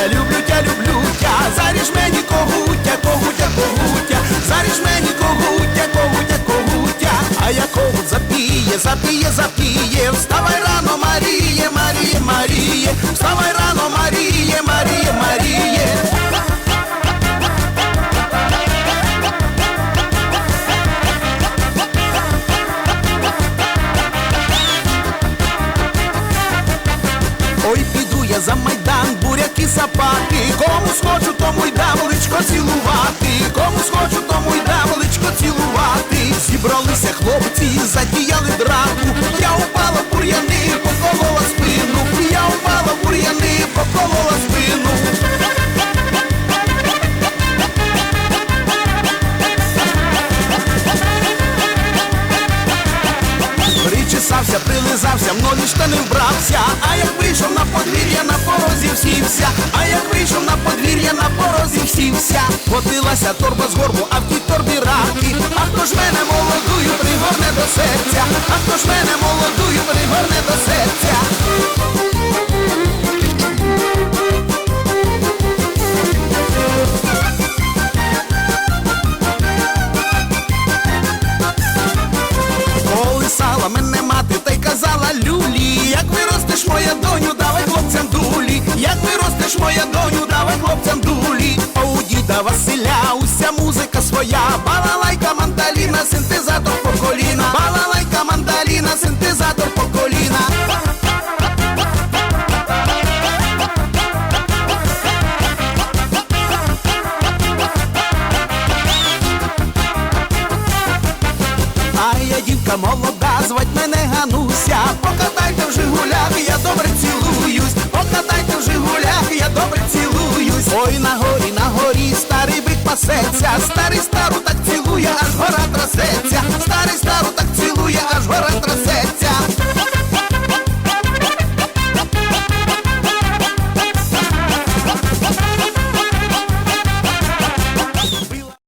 тя, люблю тя, люблю тя, заріж мені когутя, когутя, когутя, заріж мені когутя, когутя, когутя, а я когут запіє, запіє, запіє, вставай рано, Маріє, Маріє, Маріє, вставай рано, Маріє, Маріє, Маріє. Ой, я за майдан, буряки сапати, кому схочу, тому й дам цілувати, кому схочу, тому й дам цілувати. Зібралися хлопці, затіяли драку. Я упала бур'яни, поколола спину. Я упала бур'яни, поколола спину. Причесався, прилизався, нові штани вбрався, всівся, а як вийшов на подвір'я, на порозі сівся, Котилася торба з горбу, а в тій торбі раки. А хто ж мене молодую пригорне до серця, а хто ж мене молодую пригорне до серця. Своя, балалайка, мандаліна, синтезатор по коліна, балалайка, мандаліна, синтезатор по коліна. А я дівка молода, звать мене Гануся. Покатайте пасеться. Старий стару так цілує, аж гора трасеться. Старий стару